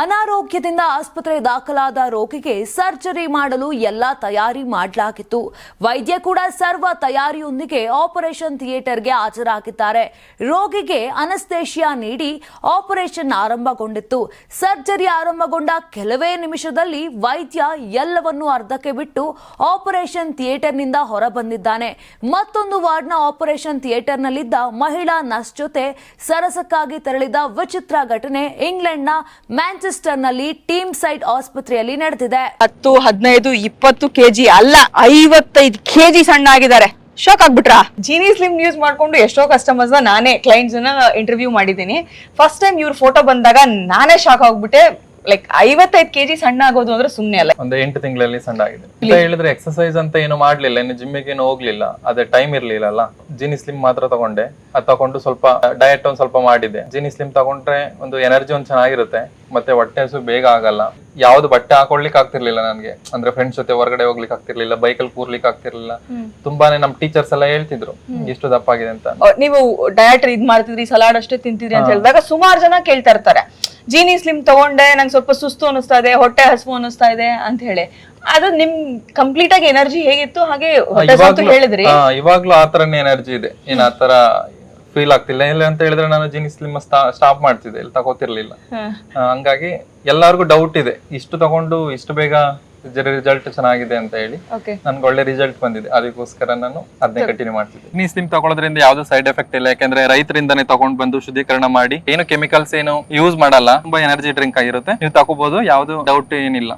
ಅನಾರೋಗ್ಯದಿಂದ ಆಸ್ಪತ್ರೆ ದಾಖಲಾದ ರೋಗಿಗೆ ಸರ್ಜರಿ ಮಾಡಲು ಎಲ್ಲ ತಯಾರಿ ಮಾಡಲಾಗಿತ್ತು. ವೈದ್ಯ ಕೂಡ ಸರ್ವ ತಯಾರಿಯೊಂದಿಗೆ ಆಪರೇಷನ್ ಥಿಯೇಟರ್ಗೆ ಹಾಜರಾಗಿದ್ದಾರೆ. ರೋಗಿಗೆ ಅನಸ್ತೇಷಿಯಾ ನೀಡಿ ಆಪರೇಷನ್ ಆರಂಭಗೊಂಡಿತ್ತು. ಸರ್ಜರಿ ಆರಂಭಗೊಂಡ ಕೆಲವೇ ನಿಮಿಷದಲ್ಲಿ ವೈದ್ಯ ಎಲ್ಲವನ್ನೂ ಅರ್ಧಕ್ಕೆ ಬಿಟ್ಟು ಆಪರೇಷನ್ ಥಿಯೇಟರ್ನಿಂದ ಹೊರಬಂದಿದ್ದಾನೆ. ಮತ್ತೊಂದು ವಾರ್ಡ್ನ ಆಪರೇಷನ್ ಥಿಯೇಟರ್ನಲ್ಲಿದ್ದ ಮಹಿಳಾ ನರ್ಸ್ ಜೊತೆ ಸರಸಕ್ಕಾಗಿ ತೆರಳಿದ ವಿಚಿತ್ರ ಘಟನೆ ಇಂಗ್ಲೆಂಡ್ನ ಮ್ಯಾಂಚೆಸ್ಟರ್ನಲ್ಲಿ ಟೀಮ್ ಸೈಟ್ ಆಸ್ಪತ್ರೆಯಲ್ಲಿ ನಡೆದಿದೆ. ಹತ್ತು ಹದಿನೈದು ಇಪ್ಪತ್ತು ಕೆಜಿ ಅಲ್ಲ ಐವತ್ತೈದು ಕೆಜಿ ಸಣ್ಣ ಆಗಿದ್ದಾರೆ. ಶಾಕ್ ಆಗ್ಬಿಟ್ರಾ? ಜೀನಿ ಸ್ಲಿಮ್ ಯೂಸ್ ಮಾಡ್ಕೊಂಡು ಎಷ್ಟೋ ಕಸ್ಟಮರ್ಸ್ ನಾನೇ ಕ್ಲೈಂಟ್ಸ್ ಇಂಟರ್ವ್ಯೂ ಮಾಡಿದ್ದೀನಿ. ಫಸ್ಟ್ ಟೈಮ್ ಇವ್ರ ಫೋಟೋ ಬಂದಾಗ ನಾನೇ ಶಾಕ್ ಆಗ್ಬಿಟ್ಟೆ. ಲೈಕ್ ಐವತ್ತೈದು ಕೆಜಿ ಸಣ್ಣ ಆಗೋದು ಅಂದ್ರೆ ಸುಮ್ನೆ ಅಲ್ಲ. ಒಂದು ಎಂಟು ತಿಂಗಳಲ್ಲಿ ಸಣ್ಣ ಆಗಿದೆ. ಇಲ್ಲ ಹೇಳಿದ್ರೆ ಎಕ್ಸರ್ಸೈಸ್ ಅಂತ ಏನು ಮಾಡ್ಲಿಲ್ಲ ಇನ್ನು ಜಿಮ್ಮಿಗೆ ಏನು ಹೋಗ್ಲಿಲ್ಲ. ಅದೇ ಟೈಮ್ ಇರ್ಲಿಲ್ಲಲ್ಲ ಜಿನಿ ಸ್ಲಿಮ್ ಮಾತ್ರ ತಗೊಂಡೆ. ಅದು ತಗೊಂಡು ಸ್ವಲ್ಪ ಡಯಟ್ ಒಂದ್ ಸ್ವಲ್ಪ ಮಾಡಿದೆ ಜಿನಿ ಸ್ಲಿಮ್ ತಗೊಂಡ್ರೆ ಒಂದು ಎನರ್ಜಿ ಒಂದ್ ಚೆನ್ನಾಗಿರುತ್ತೆ. ಮತ್ತೆ ಹೊಟ್ಟೆ ಹಸು ಬೇಗ ಆಗಲ್ಲ. ಯಾವ್ದು ಬಟ್ಟೆ ಹಾಕೊಳ್ಲಿಕ್ಕೆ ಆಗ್ತಿರ್ಲಿಲ್ಲ ನನ್ಗೆ. ಅಂದ್ರೆ ಫ್ರೆಂಡ್ಸ್ ಜೊತೆ ಹೊರಗಡೆ ಹೋಗ್ಲಿಕ್ಕೆ ಆಗ್ತಿರ್ಲಿಲ್ಲ ಬೈಕಲ್ಲಿ ಕೂರ್ಲಿಕ್ಕೆ ಆಗ್ತಿರ್ಲಿಲ್ಲ. ತುಂಬಾನೇ ನಮ್ ಟೀಚರ್ಸ್ ಎಲ್ಲ ಹೇಳ್ತಿದ್ರು ಎಷ್ಟು ದಪ್ಪಾಗಿದೆ ಅಂತ. ನೀವು ಡಯಟ್ ಇದ್ ಮಾಡ್ತಿದ್ರಿ ಸಲಾಡ್ ಅಷ್ಟೇ ತಿಂತಿದ್ರಿ ಅಂತ ಹೇಳಿದಾಗ ಸುಮಾರು ಜನ ಕೇಳ್ತಾ ಇರ್ತಾರೆ. ಜೀನಿ ಸ್ಲಿಮ್ ತಗೊಂಡೆ ನಂಗೆ ಸ್ವಲ್ಪ ಸುಸ್ತು ಅನಿಸ್ತಾ ಇದೆ ಹೊಟ್ಟೆ ಹಸಿವು ಅನಿಸ್ತಾ ಇದೆ ಅಂತ ಹೇಳಿ. ಅದು ನಿಮ್ ಕಂಪ್ಲೀಟ್ ಆಗಿ ಎನರ್ಜಿ ಹೇಗಿತ್ತು? ಹಾಗೆ ಹೊಟ್ಟೆ ಹಸ್ವು ಅಂತ ಇವಾಗ್ಲೂ ಹೇಳಿದ್ರಿ. ಹಾ, ಇವಾಗ್ಲೂ ಆತರನೇ ಎನರ್ಜಿ ಇದೆ. ಏನ್ ಆತರ ಫೀಲ್ ಆಗ್ತಿಲ್ಲ. ಇಲ್ಲ ಅಂತ ಹೇಳಿದ್ರೆ ನಾನು ಜೀನಿ ಸ್ಲಿಮ್ ಸ್ಟಾಪ್ ಮಾಡ್ತಿದ್ದೆ. ಇಲ್ಲಿ ತಗೋತಿರ್ಲಿಲ್ಲ. ಹಂಗಾಗಿ ಎಲ್ಲಾರ್ಗು ಡೌಟ್ ಇದೆ. ಇಷ್ಟು ತಗೊಂಡು ಇಷ್ಟು ಬೇಗ ರಿಸಲ್ಟ್ ಚೆನ್ನಾಗಿದೆ ಅಂತ ಹೇಳಿ ಓಕೆ ನನ್ಗೆ ಒಳ್ಳೆ ರಿಸಲ್ಟ್ ಬಂದಿದೆ. ಅದಕ್ಕೋಸ್ಕರ ನಾನು ಅದನ್ನೇ ಕಂಟಿನ್ಯೂ ಮಾಡ್ತಿದ್ದೆ ನೀ ಸ್ಲಿಮ್ ತಗೊಳೋದ್ರಿಂದ ಯಾವ್ದು ಸೈಡ್ ಎಫೆಕ್ಟ್ ಇಲ್ಲ. ಯಾಕಂದ್ರೆ ರೈತರಿಂದಾನೇ ತಗೊಂಡ್ ಬಂದು ಶುದ್ಧೀಕರಣ ಮಾಡಿ. ಏನು ಕೆಮಿಕಲ್ಸ್ ಏನು ಯೂಸ್ ಮಾಡಲ್ಲ. ತುಂಬಾ ಎನರ್ಜಿ ಡ್ರಿಂಕ್ ಆಗಿರುತ್ತೆ. ನೀವು ತಗೋಬಹುದು ಯಾವ್ದು ಡೌಟ್ ಏನಿಲ್ಲ.